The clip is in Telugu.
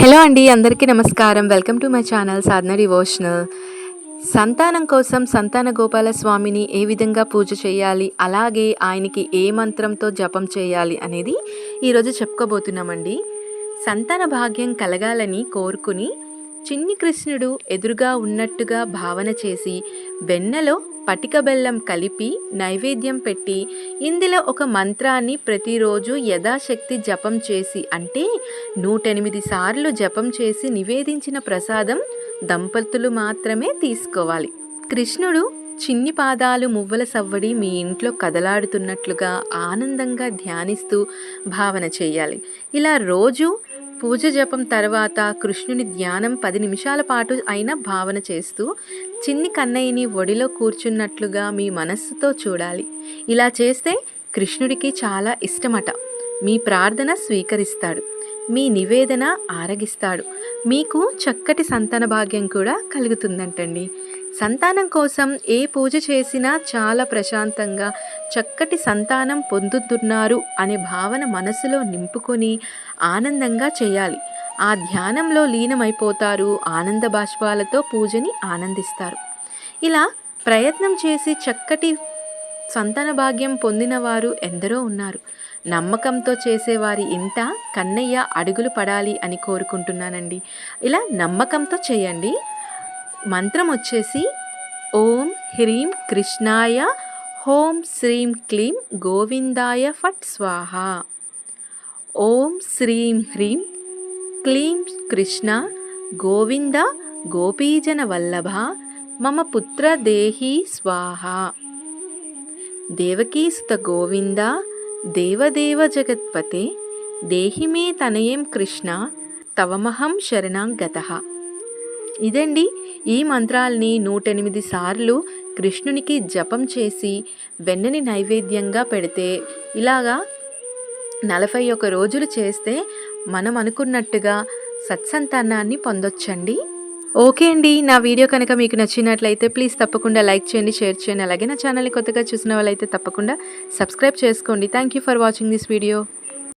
హలో అండి అందరికీ నమస్కారం. Welcome to my channel Sadhana devotional. సంతానం కోసం సంతాన గోపాల స్వామిని ఏ విధంగా పూజ చేయాలి అలాగే ఆయనకి ఏ మంత్రంతో జపం చేయాలి అనేది ఈరోజు చెప్పుకోబోతున్నామండి. సంతాన భాగ్యం కలగాలని కోరుకుని చిన్ని కృష్ణుడు ఎదురుగా ఉన్నట్టుగా భావన చేసి వెన్నలో పటిక బెల్లం కలిపి నైవేద్యం పెట్టి ఇందులో ఒక మంత్రాన్ని ప్రతిరోజు యథాశక్తి జపం చేసి అంటే నూటెనిమిది సార్లు జపం చేసి నివేదించిన ప్రసాదం దంపతులు మాత్రమే తీసుకోవాలి. కృష్ణుడు చిన్ని పాదాలు మువ్వల సవ్వడి మీ ఇంట్లో కదలాడుతున్నట్లుగా ఆనందంగా ధ్యానిస్తూ భావన చేయాలి. ఇలా రోజు పూజ జపం తర్వాత కృష్ణుని ధ్యానం పది నిమిషాల పాటు అయినా భావన చేస్తూ చిన్ని కన్నయ్యని ఒడిలో కూర్చున్నట్లుగా మీ మనస్సుతో చూడాలి. ఇలా చేస్తే కృష్ణుడికి చాలా ఇష్టమట. మీ ప్రార్థన స్వీకరిస్తాడు. మీ నివేదన ఆరగిస్తాడు. మీకు చక్కటి సంతాన భాగ్యం కూడా కలుగుతుందంటండి. సంతానం కోసం ఏ పూజ చేసినా చాలా ప్రశాంతంగా చక్కటి సంతానం పొందుతున్నారు అనే భావన మనసులో నింపుకొని ఆనందంగా చేయాలి. ఆ ధ్యానంలో లీనమైపోతారు ఆనంద బాష్పాలతో పూజని ఆనందిస్తారు. ఇలా ప్రయత్నం చేసి చక్కటి సంతాన భాగ్యం పొందిన వారు ఎందరో ఉన్నారు. నమ్మకంతో చేసేవారి ఇంట కన్నయ్య అడుగులు పడాలి అని కోరుకుంటున్నానండి. ఇలా నమ్మకంతో చేయండి. మంత్రం వచ్చేసి ఓం హ్రీం కృష్ణాయ హోం శ్రీం క్లీం గోవిందాయ ఫట్ స్వాహ. ఓం శ్రీం హ్రీం క్లీం కృష్ణ గోవింద గోపీజన వల్లభ మమ పుత్ర దేహి స్వాహ. దేవకీసుత గోవింద దేవదేవ జగత్పతే దేహి మే తనయం కృష్ణ తవమహం శరణాం ఇదండి ఈ మంత్రాల్ని నూటెనిమిది సార్లు కృష్ణునికి జపం చేసి వెన్నని నైవేద్యంగా పెడితే ఇలాగా నలభై ఒక రోజులు చేస్తే మనం అనుకున్నట్టుగా సత్సంతానాన్ని పొందొచ్చండి. ఓకే అండి నా వీడియో కనుక మీకు నచ్చినట్లయితే ప్లీజ్ తప్పకుండా లైక్ చేయండి షేర్ చేయండి అలాగే నా ఛానల్ని కొత్తగా చూసిన వాళ్ళైతే తప్పకుండా సబ్స్క్రైబ్ చేసుకోండి. Thank you for watching this video.